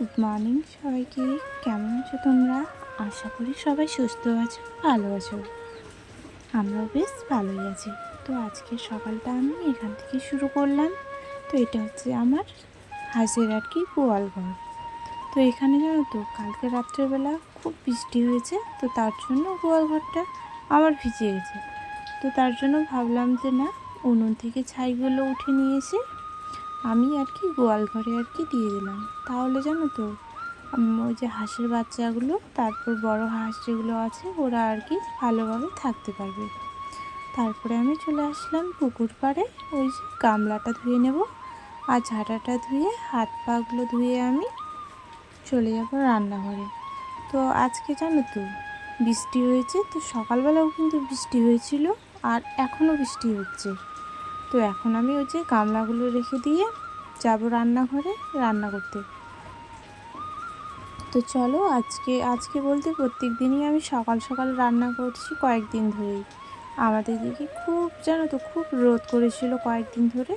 Good morning সবাইকে। কেমন আছো তোমরা? আশা করি সবাই সুস্থ আছো, ভালো আছো। আমরাও বেশ ভালোই আছি। তো আজকে সকালটা আমি এখান থেকে শুরু করলাম। তো এটা হচ্ছে আমার হাঁসের আর কি গোয়াল ঘর। তো এখানে জানো তো, কালকে রাত্রেবেলা খুব বৃষ্টি হয়েছে, তো তার জন্য গোয়াল ঘরটা আমার ভিজে গেছে। তো তার জন্য ভাবলাম যে না, উনুন থেকে ছাইগুলো উঠে নিয়ে এসে আমি আর কি গোয়াল ঘরে আর কি দিয়ে দিলাম। তাহলে জানো তো ওই যে হাঁসের বাচ্চাগুলো, তারপর বড় হাঁস যেগুলো আছে, ওরা আর কি ভালোভাবে থাকতে পারবে। তারপরে আমি চলে আসলাম পুকুর পাড়ে, ওই যে গামলাটা ধুয়ে নেব আর ঝাঁটাটা ধুয়ে হাত পাগুলো ধুয়ে আমি চলে যাব রান্নাঘরে। তো আজকে জানো তো, বৃষ্টি হয়েছে, তো সকালবেলাও কিন্তু বৃষ্টি হয়েছিল আর এখনও বৃষ্টি হচ্ছে। তো এখন আমি ওই যে গামলাগুলো রেখে দিয়ে যাব রান্নাঘরে রান্না করতে। তো চলো আজকে আজকে বলতে প্রত্যেক দিনই আমি সকাল সকাল রান্না করছি কয়েকদিন ধরেই। আমাদের দিকে খুব, জানো তো, খুব রোদ করেছিল কয়েকদিন ধরে।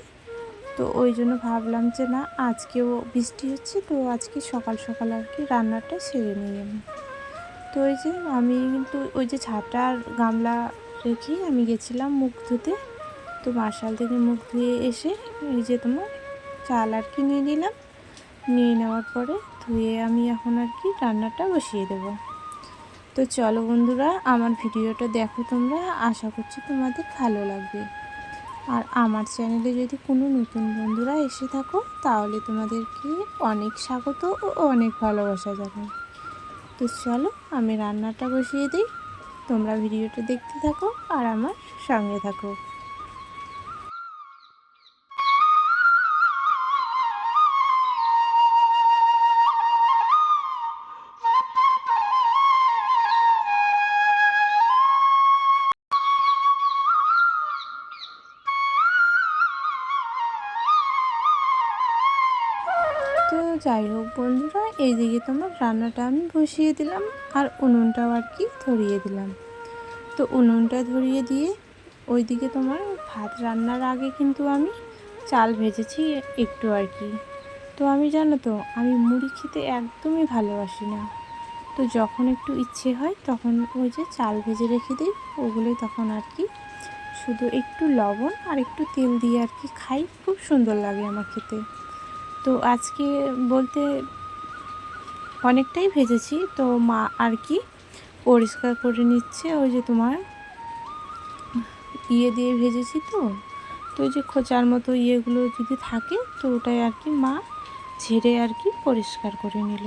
তো ওই জন্য ভাবলাম যে না, আজকেও বৃষ্টি হচ্ছে, তো আজকে সকাল সকাল আর কি রান্নাটা সেরে নিই আমি। তো ওই যে আমি কিন্তু ওই যে ছাটা আর গামলা রেখেই আমি গেছিলাম মুখ ধুতে। তো মার্শাল থেকে মুখ ধুয়ে এসে এই যে তোমার চাল আর কি নিয়ে নিলাম। নিয়ে নেওয়ার পরে ধুয়ে আমি এখন আর কি রান্নাটা বসিয়ে দেবো। তো চলো বন্ধুরা, আমার ভিডিওটা দেখো তোমরা। আশা করছি তোমাদের ভালো লাগবে। আর আমার চ্যানেলে যদি কোনো নতুন বন্ধুরা এসে থাকো, তাহলে তোমাদেরকে অনেক স্বাগত ও অনেক ভালোবাসা জানাই। তো চলো, আমি রান্নাটা বসিয়ে দিই। তোমরা ভিডিওটা দেখতে থাকো আর আমার সঙ্গে থাকো। তো যাই হোক বন্ধুরা, এইদিকে তোমার রান্নাটা আমি বসিয়ে দিলাম আর উনুনটাও আর কি ধরিয়ে দিলাম। তো উনুনটা ধরিয়ে দিয়ে ওইদিকে তোমার ভাত রান্নার আগে কিন্তু আমি চাল ভেজেছি একটু আর কি। তো আমি জানো তো, আমি মুড়ি খেতে একদমই ভালোবাসি না। তো যখন একটু ইচ্ছে হয় তখন ওই যে চাল ভেজে রেখে দিই ওগুলোই তখন আর কি শুধু একটু লবণ আর একটু তেল দিয়ে আর কি খাই, খুব সুন্দর লাগে আমার খেতে। তো আজকে বলতে অনেকটাই ভেজেছি, তো মা আর কি পরিষ্কার করে নিচ্ছে ওই যে তোমার ইয়ে দিয়ে ভেজেছি তো তো ওই যে খোঁচার মতো ইয়েগুলো যদি থাকে তো ওটাই আর কি মা ঝেড়ে আর কি পরিষ্কার করে নিল।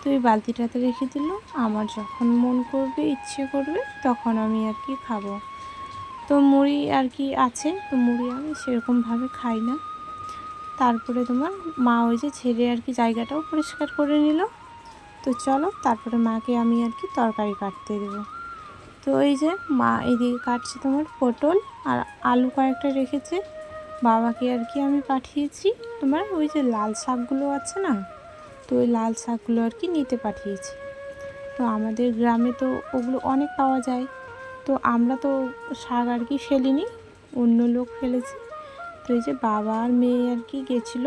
তো এই বালতিটাতে রেখে দিল, আমার যখন মন করবে, ইচ্ছে করবে, তখন আমি আর কি খাব। তো মুড়ি আর কি আছে, তো মুড়ি আমি সেরকমভাবে খাই না। তারপরে তোমার মা ওই যে ছেড়ে আর কি জায়গাটাও পরিষ্কার করে নিল। তো চলো, তারপরে মাকে আমি আর কি তরকারি কাটতে দেবো। তো এই যে মা এদিকে কাটছে তোমার পটল আর আলু কয়েকটা রেখেছে। বাবাকে আর কি আমি পাঠিয়েছি। তোমার ওই যে লাল শাকগুলো আছে না, তো ওই লাল শাকগুলো আর কি নিতে পাঠিয়েছি। তো আমাদের গ্রামে তো ওগুলো অনেক পাওয়া যায়। তো আমরা তো শাক আর কি ফেলিনি, অন্য লোক ফেলেছে। তো এই যে বাবা আর মেয়ে আর কি গেছিল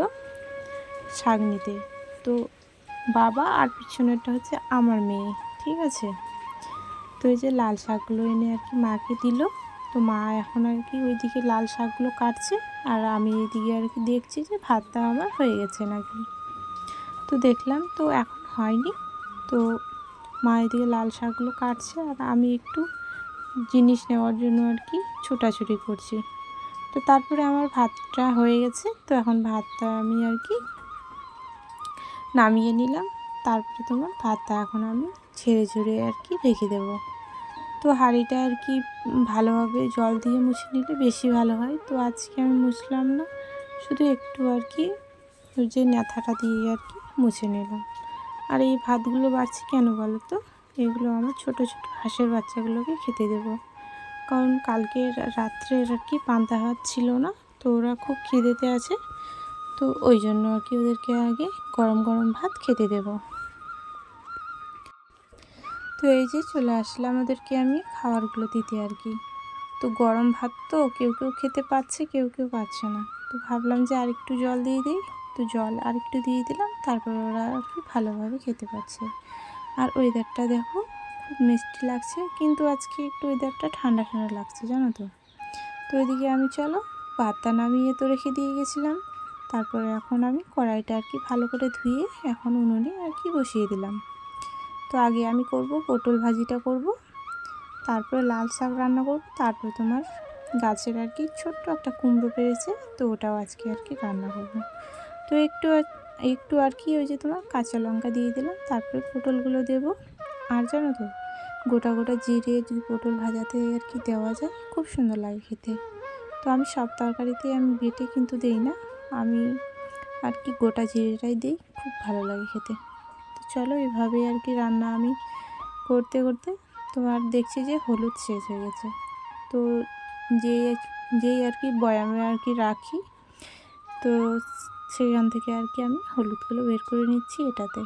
শাক নিতে তো বাবা আর পিছনেরটা হচ্ছে আমার মেয়ে, ঠিক আছে? তো এই যে লাল শাকগুলো এনে আর কি মাকে দিল। তো মা এখন আর কি ওইদিকে লাল শাকগুলো কাটছে আর আমি এইদিকে আর কি দেখছি যে ভাতটা আমার হয়ে গেছে নাকি। তো দেখলাম তো এখন হয়নি। তো মা এদিকে লাল শাকগুলো কাটছে আর আমি একটু জিনিস নেওয়ার জন্য আর কি ছোটাছুটি করছি। তো তারপরে আমার ভাতটা হয়ে গেছে। তো এখন ভাতটা আমি আর কি নামিয়ে নিলাম। তারপরে তোমার ভাতটা এখন আমি ছেড়ে ঝুড়ে আর কি রেখে দেবো। তো হাঁড়িটা আর কি ভালোভাবে জল দিয়ে মুছে নিলে বেশি ভালো হয়। তো আজকে আমি মুছলাম না, শুধু একটু আর কি যে ন্যাথাটা দিয়ে আর কি মুছে নিলাম। আর এই ভাতগুলো বাড়ছি কেন বলো তো? এগুলো আমার ছোট ছোট হাঁসের বাচ্চাগুলোকে খেতে দেবো। কারণ কালকে রাত্রে আর কি পান্তা ভাত ছিল না, তো ওরা খুব খিদেতে আছে। তো ওই জন্য আর কি ওদেরকে আগে গরম গরম ভাত খেতে দেব। তো এই যে চলে আসলাম ওদেরকে আমি খাবারগুলো দিতে আর কি। তো গরম ভাত তো কেউ কেউ খেতে পাচ্ছে, কেউ কেউ পাচ্ছে না। তো ভাবলাম যে আর একটু জল দিয়ে দিই। তো জল আর একটু দিয়ে দিলাম, তারপর ওরা আর কি ভালোভাবে খেতে পারছে আর ওয়েদারটা দেখো খুব মিষ্টি লাগছে, কিন্তু আজকে একটু ওয়েদারটা ঠান্ডা ঠান্ডা লাগছে, জানো তো। তো ওইদিকে আমি চলো পাতা নামিয়ে তো রেখে দিয়ে গেছিলাম, তারপরে এখন আমি কড়াইটা আর কি ভালো করে ধুয়ে এখন উনুনে আর কি বসিয়ে দিলাম। তো আগে আমি করব পটল ভাজিটা করব, তারপরে লাল শাক রান্না করব, তারপরে তোমার গাছের আর কি ছোট্ট একটা কুমড়ো পেরেছে, তো ওটাও আজকে আর কি রান্না করব। তো একটু একটু আর কি ওই যে তোমার কাঁচা লঙ্কা দিয়ে দিলাম, তারপরে পটলগুলো দেব। আর জানো তো, গোটা গোটা জিরে যদি পটল ভাজাতে আর কি দেওয়া যায়। খুব সুন্দর লাগে খেতে। তো আমি সব তরকারিতে আমি বেটে কিন্তু দেই না, আমি আর কি গোটা জিরেটাই দিই, খুব ভালো লাগে খেতে। তো চলো এভাবে আর কি রান্না আমি করতে করতে তোমার দেখছি যে হলুদ শেষ হয়ে গেছে। তো যে যেই আর কি বয়ামে আর কি রাখি, তো সেখান থেকে আর কি আমি হলুদগুলো বের করে নিচ্ছি এটাতে।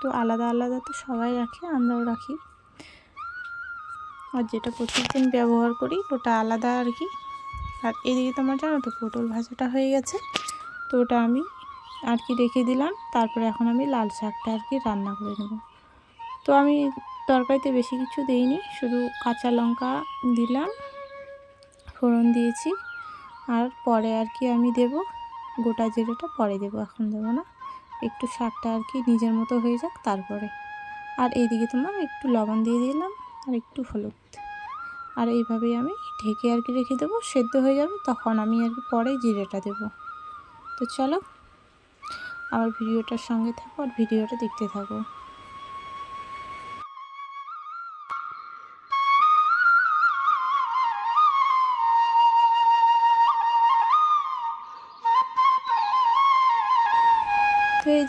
তো আলাদা আলাদা তো সবাই রাখে, আমরাও রাখি। আর যেটা প্রতিদিন ব্যবহার করি, ওটা আলাদা আর কি। আর এদিকে তোমার জানো তো পটল ভাজাটা হয়ে গেছে, তো ওটা আমি আর কি রেখে দিলাম, তারপরে এখন আমি লাল শাকটা আর কি রান্না করে নেব। তো আমি তরকারিতে বেশি কিছু দেইনি, শুধু কাঁচা লঙ্কা দিলাম, ফোড়ন দিয়েছি, আর পরে আর কি আমি দেব, গোটা জিরেটা পরে দেবো, এখন দেবো না। একটু শাকটা আর কি নিজের মতো হয়ে যাক, তারপরে। আর এইদিকে তোমার একটু লবণ দিয়ে দিলাম, আর একটু হলুদ। আর এইভাবেই আমি ঢেকে আর কি রেখে দেবো, সেদ্ধ হয়ে যাবে, তখন আমি আর কি পরে জিরেটা দেব। তো চলো, আমার ভিডিওটার সঙ্গে থাকো আর ভিডিওটা দেখতে থাকো।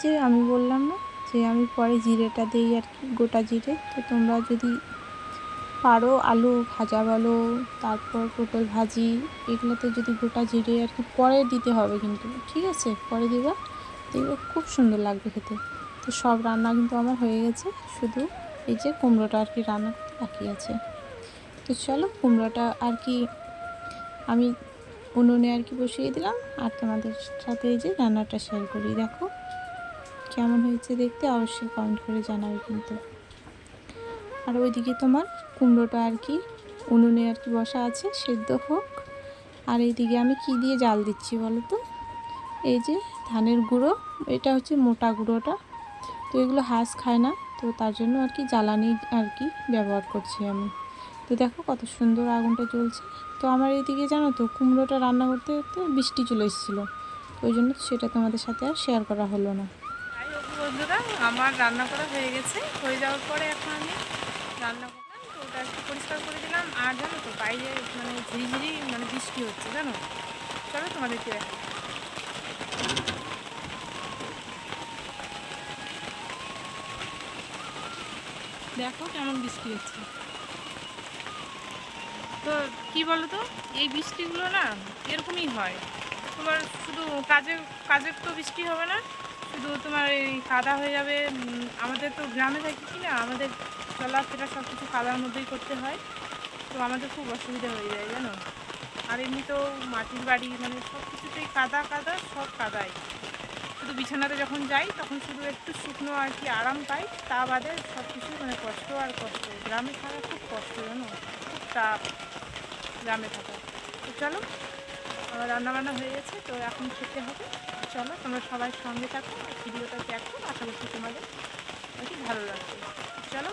যে আমি বললাম না যে আমি পরে জিরেটা দিই আর কি, গোটা জিরে। তো তোমরা যদি পারো আলু ভাজা বলো, তারপর পটল ভাজি, এগুলোতে যদি গোটা জিরে আর কি পরে দিতে হবে কিন্তু, ঠিক আছে? পরে দিবা দেখবে খুব সুন্দর লাগবে খেতে। তো সব রান্না কিন্তু আমার হয়ে গেছে, শুধু এই যে কুমড়োটা আর কি রান্না করতে বাকি আছে। তো চলো কুমড়োটা আর কি আমি উনুনে আর কি বসিয়ে দিলাম, আর তোমাদের সাথে এই যে রান্নাটা শেয়ার করি, দেখো। কেমন হয়েছে দেখতে অবশ্যই কমেন্ট করে জানাবে কিন্তু। আর ওইদিকে তোমার কুমড়োটা আর কি, উনুনে আর কি বসা আছে, সেদ্ধ হোক। আর এইদিকে আমি কি দিয়ে জাল দিচ্ছি বলো তো? এই যে ধানের গুঁড়ো, এটা হচ্ছে মোটা গুঁড়োটা। তো এগুলো হাঁস খায় না, তো তার জন্য আর কি জ্বালানি আর কি ব্যবহার করছি আমি। তো দেখো কত সুন্দর আগুনটা জ্বলছে। তো আমার এইদিকে জানো তো, কুমড়োটা রান্না করতে করতে বৃষ্টি চলে এসেছিল। ওই জন্য সেটা তোমাদের সাথে আর শেয়ার করা হলো না। বন্ধুরা, আমার রান্না করা হয়ে গেছে। হয়ে যাওয়ার পরে এখন আমি রান্না করলাম। তো ওটা একটু পরিষ্কার করে দিলাম। আর জানো তো, বাইরে মানে ঝিরিঝিরি মানে বৃষ্টি হচ্ছে, জানো? চলো তোমাদেরকে দেখাই। দেখো কেমন বৃষ্টি হচ্ছে। তো কি বলো তো এই বৃষ্টিগুলো না এরকমই হয়। তোমার শুধু কাজে কাজের তো বৃষ্টি হবে না। শুধু তোমার এই কাদা হয়ে যাবে আমাদের তো গ্রামে থাকি কি না, আমাদের চলাফেরা সব কিছু কাদার মধ্যেই করতে হয়। তো আমাদের খুব অসুবিধা হয়ে যায়, জানো? আর এমনিতেও মাটির বাড়ি মানে সব কিছুতেই কাদা কাদা, সব কাদাই। শুধু বিছানাতে যখন যাই, তখন শুধু একটু শুকনো আর কি আরাম পাই, তা বাদে সব কিছু মানে কষ্ট আর কষ্ট। গ্রামে থাকা খুব কষ্ট, জানো? খুব টাফ গ্রামে থাকা। তো চলো রান্নাবান্না হয়ে গেছে, তো এখন খেতে হবে। চলো, তোমরা সবাই সঙ্গে থাকো, ভিডিওটা দেখো, আশা করছি তোমাদের ভালো লাগবে। চলো।